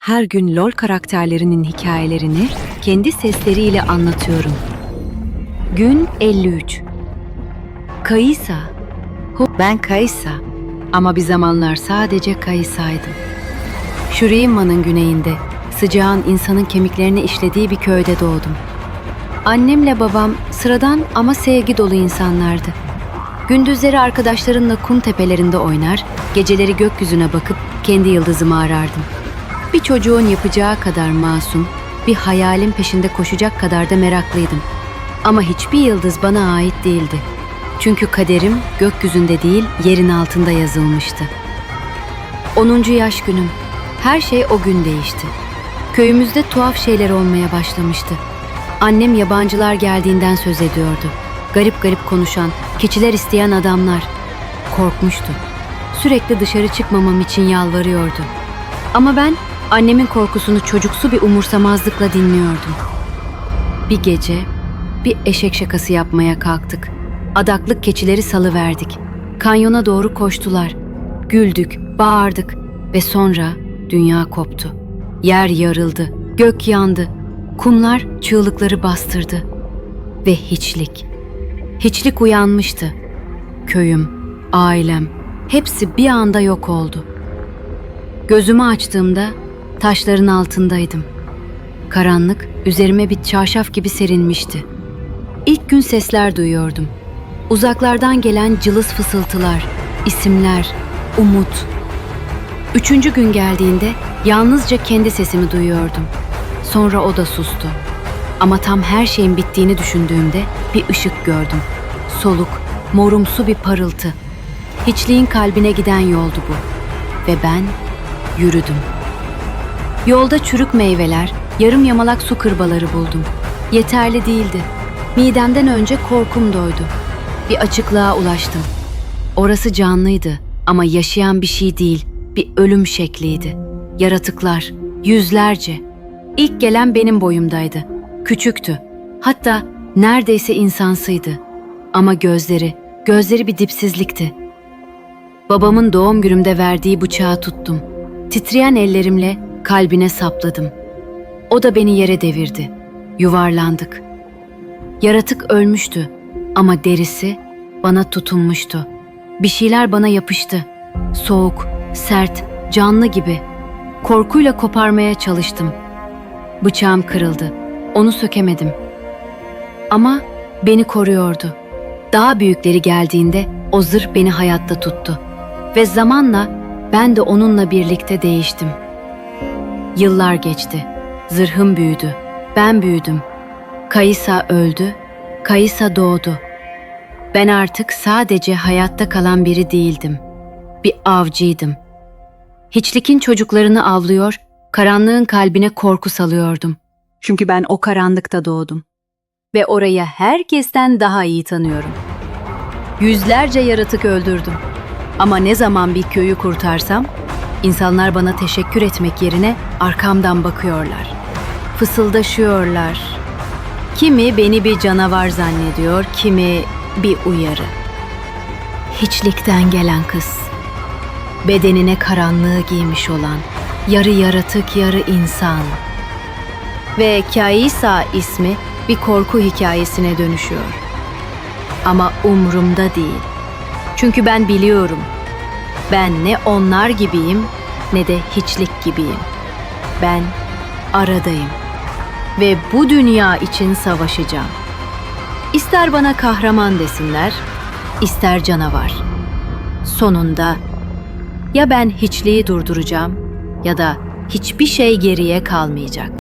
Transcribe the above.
Her gün LoL karakterlerinin hikayelerini kendi sesleriyle anlatıyorum. Gün 53 Kayısa Hu- Ben Kayısa ama bir zamanlar sadece Kayısa'ydım. Şuriyima'nın güneyinde, sıcağın insanın kemiklerini işlediği bir köyde doğdum. Annemle babam sıradan ama sevgi dolu insanlardı. Gündüzleri arkadaşlarımla kum tepelerinde oynar, geceleri gökyüzüne bakıp kendi yıldızımı arardım. Bir çocuğun yapacağı kadar masum, bir hayalin peşinde koşacak kadar da meraklıydım. Ama hiçbir yıldız bana ait değildi. Çünkü kaderim gökyüzünde değil, yerin altında yazılmıştı. 10. yaş günüm. Her şey o gün değişti. Köyümüzde tuhaf şeyler olmaya başlamıştı. Annem yabancılar geldiğinden söz ediyordu. Garip garip konuşan, keçiler isteyen adamlar. Korkmuştu. Sürekli dışarı çıkmamam için yalvarıyordu. Ama ben annemin korkusunu çocuksu bir umursamazlıkla dinliyordum. Bir gece bir eşek şakası yapmaya kalktık. Adaklık keçileri salıverdik. Kanyona doğru koştular. Güldük, bağırdık ve sonra dünya koptu. Yer yarıldı, gök yandı. Kumlar çığlıkları bastırdı. Ve hiçlik. Hiçlik uyanmıştı. Köyüm, ailem, hepsi bir anda yok oldu. Gözümü açtığımda taşların altındaydım. Karanlık üzerime bir çarşaf gibi serinmişti. İlk gün sesler duyuyordum. Uzaklardan gelen cılız fısıltılar, isimler, umut. Üçüncü gün geldiğinde yalnızca kendi sesimi duyuyordum. Sonra o da sustu. Ama tam her şeyin bittiğini düşündüğümde bir ışık gördüm. Soluk, morumsu bir parıltı. Hiçliğin kalbine giden yoldu bu. Ve ben yürüdüm. Yolda çürük meyveler, yarım yamalak su kırbaları buldum. Yeterli değildi. Midemden önce korkum doydu. Bir açıklığa ulaştım. Orası canlıydı ama yaşayan bir şey değil, bir ölüm şekliydi. Yaratıklar, yüzlerce. İlk gelen benim boyumdaydı. Küçüktü. Hatta neredeyse insansıydı. Ama gözleri, gözleri bir dipsizlikti. Babamın doğum günümde verdiği bıçağı tuttum. Titreyen ellerimle kalbine sapladım. O da beni yere devirdi. Yuvarlandık. Yaratık ölmüştü ama derisi bana tutunmuştu. Bir şeyler bana yapıştı. Soğuk, sert, canlı gibi. Korkuyla koparmaya çalıştım. Bıçağım kırıldı. Onu sökemedim. Ama beni koruyordu. Daha büyükleri geldiğinde o zırh beni hayatta tuttu. Ve zamanla ben de onunla birlikte değiştim. Yıllar geçti. Zırhım büyüdü. Ben büyüdüm. Kayısa öldü. Kayısa doğdu. Ben artık sadece hayatta kalan biri değildim. Bir avcıydım. Hiçlikin çocuklarını avlıyor, karanlığın kalbine korku salıyordum. Çünkü ben o karanlıkta doğdum. Ve orayı herkesten daha iyi tanıyorum. Yüzlerce yaratık öldürdüm. Ama ne zaman bir köyü kurtarsam, insanlar bana teşekkür etmek yerine arkamdan bakıyorlar. Fısıldaşıyorlar. Kimi beni bir canavar zannediyor, kimi bir uyarı. Hiçlikten gelen kız. Bedenine karanlığı giymiş olan, yarı yaratık yarı insan. Ve Kaisa ismi bir korku hikayesine dönüşüyor. Ama umrumda değil. Çünkü ben biliyorum. Ben ne onlar gibiyim ne de hiçlik gibiyim. Ben aradayım. Ve bu dünya için savaşacağım. İster bana kahraman desinler, ister canavar. Sonunda ya ben hiçliği durduracağım ya da hiçbir şey geriye kalmayacak.